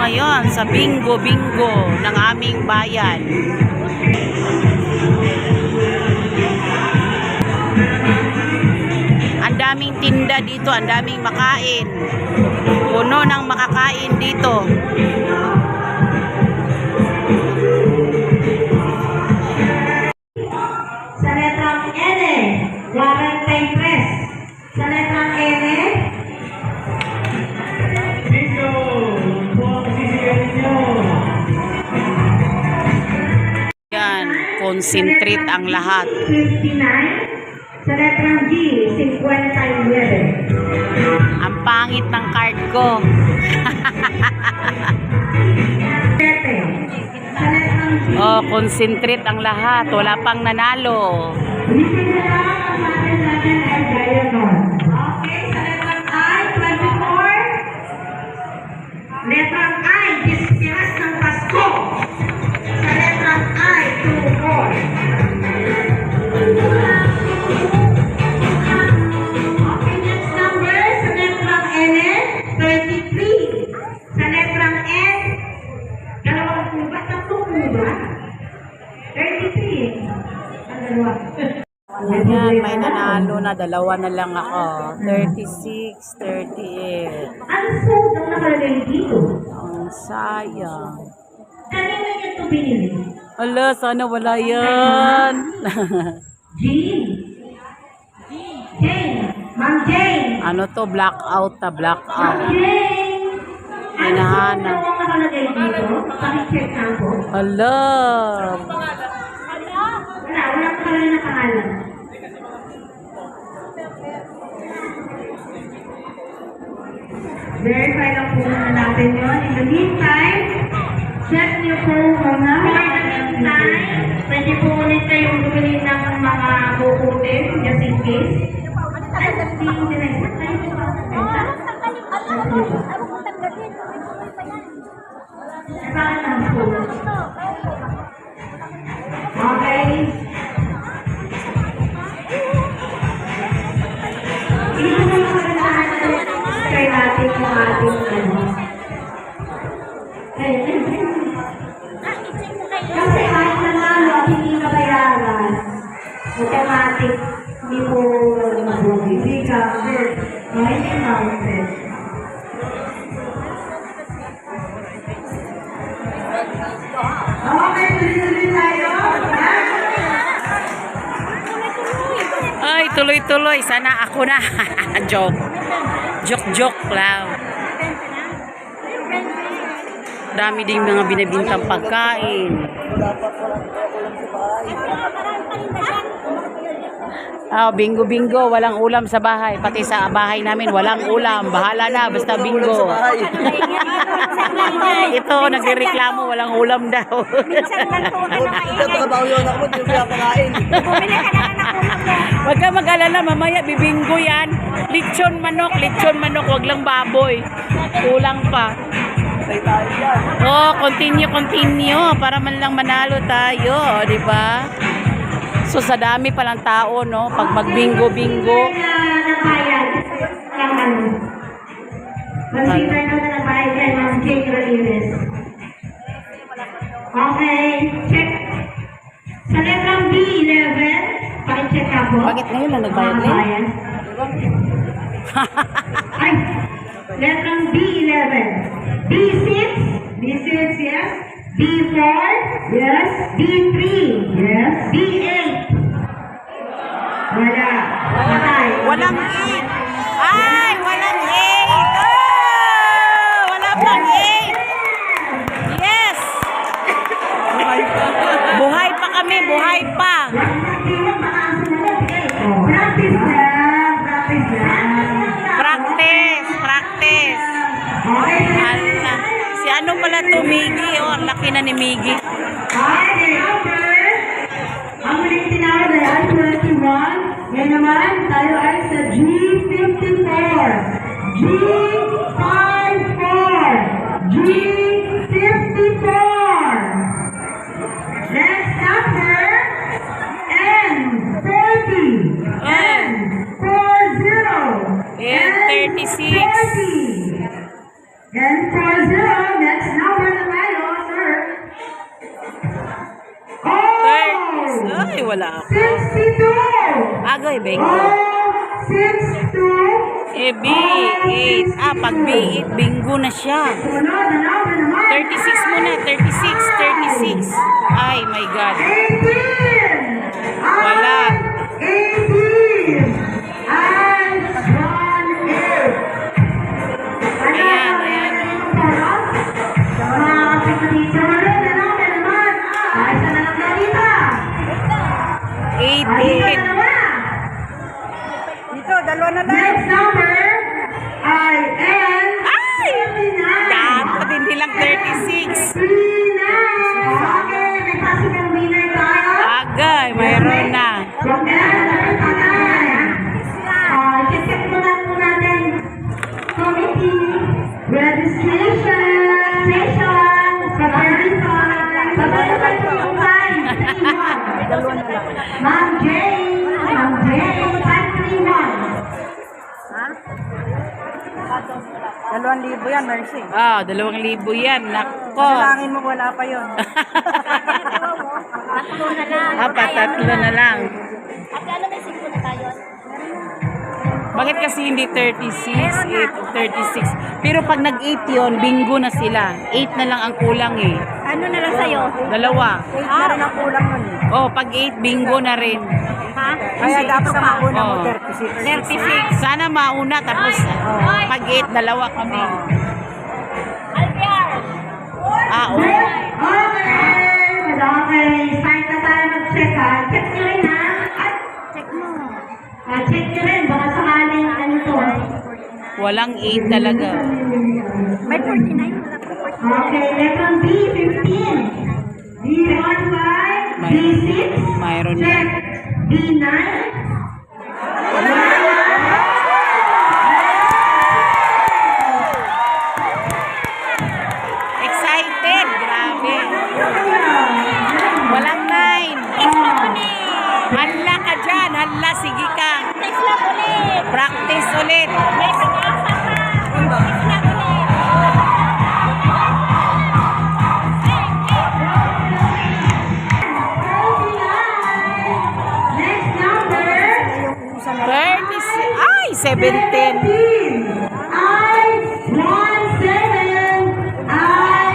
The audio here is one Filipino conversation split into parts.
ngayon sa bingo-bingo ng aming bayan. Ang daming tinda dito, ang daming makain. Puno ng makakain dito. Concentrate ang lahat. 59. Sa letrang G, 59. Ang pangit ng card ko. 7. Sa letrang G, Oh, concentrate ang lahat. Wala pang nanalo. Listed na lang ang nanalo na. Dalawa na lang ako. 36, 38. Ano po ang nakalagay dito? Ang sayang. Kanina niya ito binili? Ala, sana wala yan. Jean. Jane. Ma'am Jane. ano to? Blackout na Ma'am blackout. Jane. Ano po Hinahanap. ang nakalagay dito? Pakicheck lang po. Ala. Wala, wala pa na pangalan. Verify lang po muna natin yun. In the meantime, check niyo po muna. In the meantime, pwede po ulit kayong bumili ng mga bukutin, just in case. Ay, di, direct. Ay, di hindi mounted. Okay, tuloy-tuloy. Ay, tuloy-tuloy. Sana ako na. joke. Joke-joke lang. Dami ding mga binibintang pagkain. Ah, bingo-bingo, walang ulam sa bahay. Pati sa bahay namin, walang ulam. Bahala na, basta bingo. Ito, nagrereklamo, walang ulam daw. Trabaho yun ako, hindi ko pinapakain. Huwag ka mag-alala, mamaya bibinggo yan. Lechon manok, lechon manok, wag lang baboy. Kulang pa. Patay tayo yan. Oh, continue, continue. Para man lang manalo tayo, di ba? So sa dami palang tao, no? Pag magbingo-bingo. Okay, check. Sa letrang B11, pakicheck ka po. Bakit ngayon lang nagbayad bayan. Ay, letrang B11. B6, B6, yes. B4, yes. B3, yes. B8. Wala. Patay. Walang 8. To, Miggy? Oh, ang laki na ni Miggy. Ang huling tinawag ay ay 21. Ngayon naman, tayo ay sa G54. G54. G54. Next number, N40. N40. N36. N40. Then 4-0. Next number na tayo, sir. Oh! Ay, wala ako. 62! Agoy, Beng. Oh, 62. Eh, B8. Eh, ah, pag B8, eh, bingo na siya. 36 muna. 36, 36. Ay, my God. 18! Lang 36. Dalawang libo yan, Mercy. Ah, dalawang libo yan. Nako. Dalangin mo, wala pa yun. Apat, tatlo na lang. At ano may singko na tayo? Bakit kasi hindi 36, 8, 36? Pero pag nag-8 yun, bingo na sila. 8 na lang ang kulang eh. Ano na lang sa'yo? Dalawa. Eight na rin ang kulang nun eh. Oh, pag 8, bingo na rin. Ha? Kaya dapat sa mauna mo, Oh. 36. 36. Sana mauna, tapos pag 8, dalawa kami. Alviar! Ah, oh. Okay, okay, start na tayo mag-check ha. Check nyo rin ha. At, Check mo. ah, check nyo rin, baka sakaling ano to. Walang 8 talaga. May 49. Wala 49. Okay, letter B, 15. B15, B6. Mayroon. Check. B9. 17. 17. I, 1, 7. I,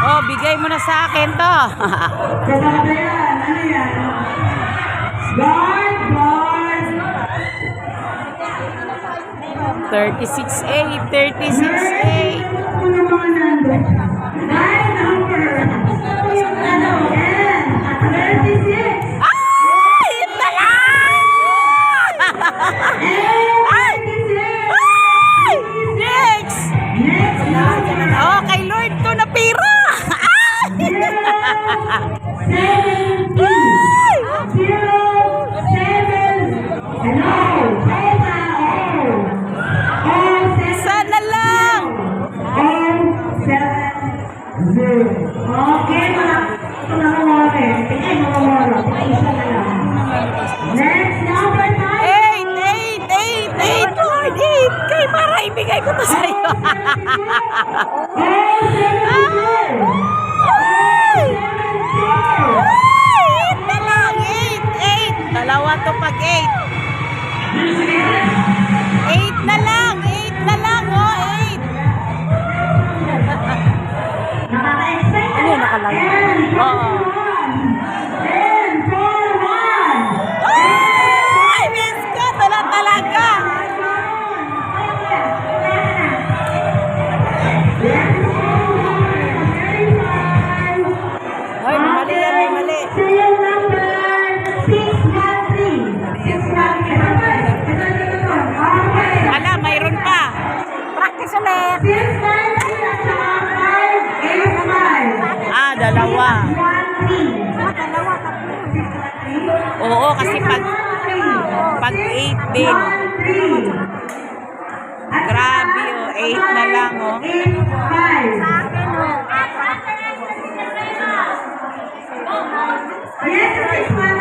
1. Oh, bigay mo na sa akin to. Kasama yan. Ano yan? Guard, guard. 36A, 36A. yeah. Oo, kasi pag, pag eight din. 13. Grabe, oh. Eight na lang, oh. 85. Yes, sa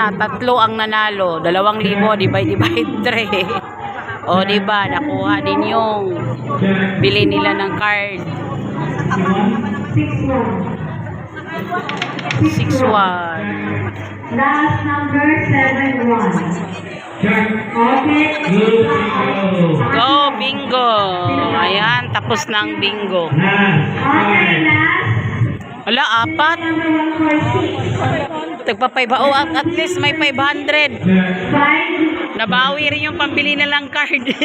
na. Tatlo ang nanalo. Dalawang libo, divide, divide, three. O, di ba? Nakuha din yung bili nila ng card. Six one. 6-1. Last number seven one. Check. Okay. Blue bingo. Go, bingo! Ayan, tapos na ang bingo. Last. Okay, Five. last. Ala, apat. Nagpa-5 oh, at, at least may 500. Nabawi rin yung pambili na lang card.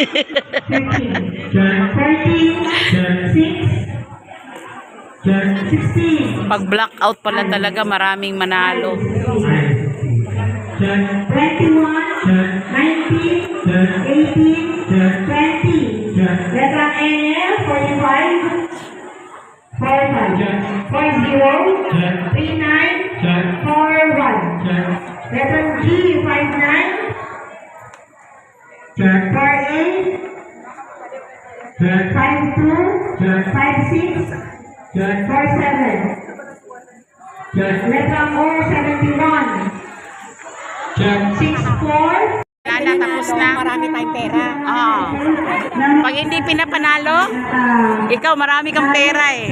Pag blackout pala talaga maraming manalo. 21, 19, 18, 20. Letra N, 45, 45, 40, 39, Check. Four one. Check. Letter G, five nine. Check. Four eight. Check. Five two. Check. Five six. Check. Four seven. Check. Letter O, seventy-one. Check. Six four. Na, tapos na. Marami tayong pera. Oh. Number Pag hindi pinapanalo, ikaw marami kang pera eh.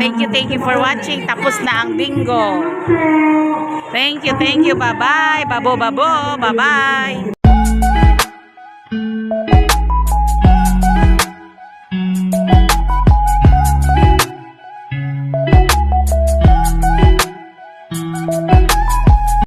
Thank you, thank you for watching. Tapos na ang bingo. Thank you, thank you. Bye-bye. Babo, babo. Bye-bye.